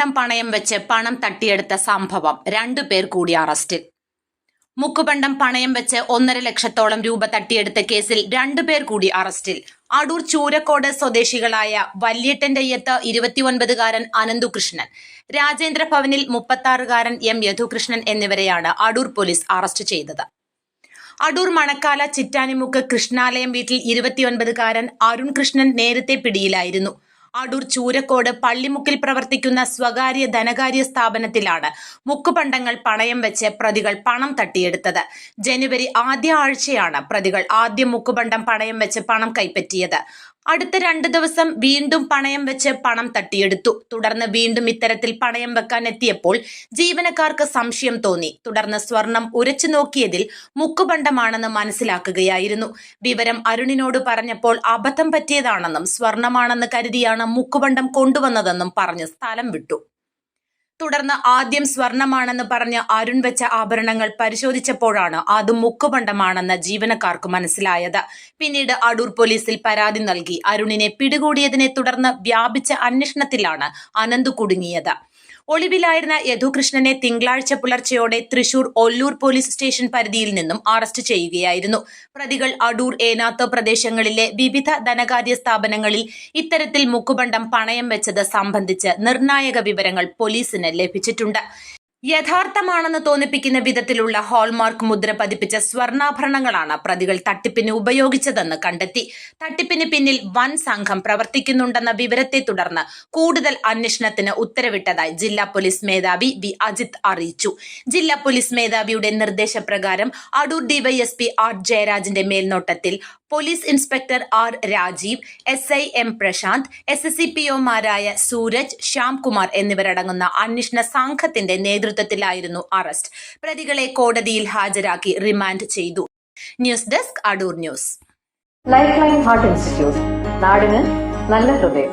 പണയം വെച്ച് പണം തട്ടിയെടുത്ത സംഭവം രണ്ടുപേർ കൂടി അറസ്റ്റിൽ. മുക്കുപണ്ടം പണയം വെച്ച് ഒന്നര ലക്ഷത്തോളം രൂപ തട്ടിയെടുത്ത കേസിൽ രണ്ടുപേർ കൂടി അറസ്റ്റിൽ. അടൂർ ചൂരക്കോട് സ്വദേശികളായ വല്യേട്ടന്റെയ്യത്ത് ഇരുപത്തിയൊൻപതുകാരൻ അനന്തുകൃഷ്ണൻ രാജേന്ദ്ര ഭവനിൽ മുപ്പത്താറുകാരൻ എം യധുകൃഷ്ണൻ എന്നിവരെയാണ് അടൂർ പോലീസ് അറസ്റ്റ് ചെയ്തത്. അടൂർ മണക്കാല ചിറ്റാനിമുക്ക് കൃഷ്ണാലയം വീട്ടിൽ ഇരുപത്തിയൊൻപതുകാരൻ അരുൺ കൃഷ്ണൻ നേരത്തെ പിടിയിലായിരുന്നു. അടൂർ ചൂരക്കോട് പള്ളിമുക്കിൽ പ്രവർത്തിക്കുന്ന സ്വകാര്യ ധനകാര്യ സ്ഥാപനത്തിലാണ് മുക്കുപണ്ടങ്ങൾ പണയം വെച്ച് പ്രതികൾ പണം തട്ടിയെടുത്തത്. ജനുവരി ആദ്യ ആഴ്ചയാണ് പ്രതികൾ ആദ്യം മുക്കുപണ്ടം പണയം വെച്ച് പണം കൈപ്പറ്റിയത്. അടുത്ത രണ്ടു ദിവസം വീണ്ടും പണയം വെച്ച് പണം തട്ടിയെടുത്തു. തുടർന്ന് വീണ്ടും ഇത്തരത്തിൽ പണയം വെക്കാൻ എത്തിയപ്പോൾ ജീവനക്കാർക്ക് സംശയം തോന്നി. തുടർന്ന് സ്വർണം ഉരച്ചു നോക്കിയതിൽ മുക്കുപണ്ടമാണെന്ന് മനസ്സിലാക്കുകയായിരുന്നു. വിവരം അരുണിനോട് പറഞ്ഞപ്പോൾ അബദ്ധം പറ്റിയതാണെന്നും സ്വർണമാണെന്ന് കരുതിയാണ് മുക്കുപണ്ടം കൊണ്ടുവന്നതെന്നും പറഞ്ഞ് സ്ഥലം വിട്ടു. തുടർന്ന് ആദ്യം സ്വർണമാണെന്ന് പറഞ്ഞ് അരുൺ വെച്ച ആഭരണങ്ങൾ പരിശോധിച്ചപ്പോഴാണ് അത് മുക്കുപണ്ടമാണെന്ന് ജീവനക്കാർക്ക് മനസ്സിലായത്. പിന്നീട് അടൂർ പോലീസിൽ പരാതി നൽകി. അരുണിനെ പിടികൂടിയതിനെ തുടർന്ന് വ്യാപിച്ച അന്വേഷണത്തിലാണ് അനന്തു കുടുങ്ങിയത്. ഒളിവിലായിരുന്ന യദുകൃഷ്ണനെ തിങ്കളാഴ്ച പുലർച്ചയോടെ തൃശൂർ ഒല്ലൂർ പോലീസ് സ്റ്റേഷൻ പരിധിയിൽ നിന്നും അറസ്റ്റ് ചെയ്യുകയായിരുന്നു. പ്രതികൾ അടൂർ ഏനാത്ത് പ്രദേശങ്ങളിലെ വിവിധ ധനകാര്യ സ്ഥാപനങ്ങളിൽ ഇത്തരത്തിൽ മുക്കുബണ്ടം പണയം വെച്ചത് സംബന്ധിച്ച് നിർണായക വിവരങ്ങൾ പോലീസിന് ലഭിച്ചിട്ടുണ്ട്. യഥാർത്ഥമാണെന്ന് തോന്നിപ്പിക്കുന്ന വിധത്തിലുള്ള ഹോൾമാർക്ക് മുദ്ര പതിപ്പിച്ച സ്വർണാഭരണങ്ങളാണ് പ്രതികൾ തട്ടിപ്പിന് ഉപയോഗിച്ചതെന്ന് കണ്ടെത്തി. തട്ടിപ്പിന് പിന്നിൽ വൻ സംഘം പ്രവർത്തിക്കുന്നുണ്ടെന്ന വിവരത്തെ തുടർന്ന് കൂടുതൽ അന്വേഷണത്തിന് ഉത്തരവിട്ടതായി ജില്ലാ പോലീസ് മേധാവി വി. അജിത് അറിയിച്ചു. ജില്ലാ പോലീസ് മേധാവിയുടെ നിർദ്ദേശപ്രകാരം അടൂർ ഡിവൈഎസ്പി ആർ ജയരാജിന്റെ മേൽനോട്ടത്തിൽ police inspector R Rajeev S I M Prashanth S S C P ഒമാരായ Sooraj Shyamkumar എന്നിവരടങ്ങുന്ന അന്വേഷണ സംഘത്തിന്റെ നേതൃത്വത്തിലായിരുന്നു അറസ്റ്റ്. പ്രതികളെ കോടതിയിൽ ഹാജരാക്കി റിമാൻഡ് ചെയ്തു. News desk Adoor news. Life line heart institute നാടിന് നല്ല ഹൃദയം.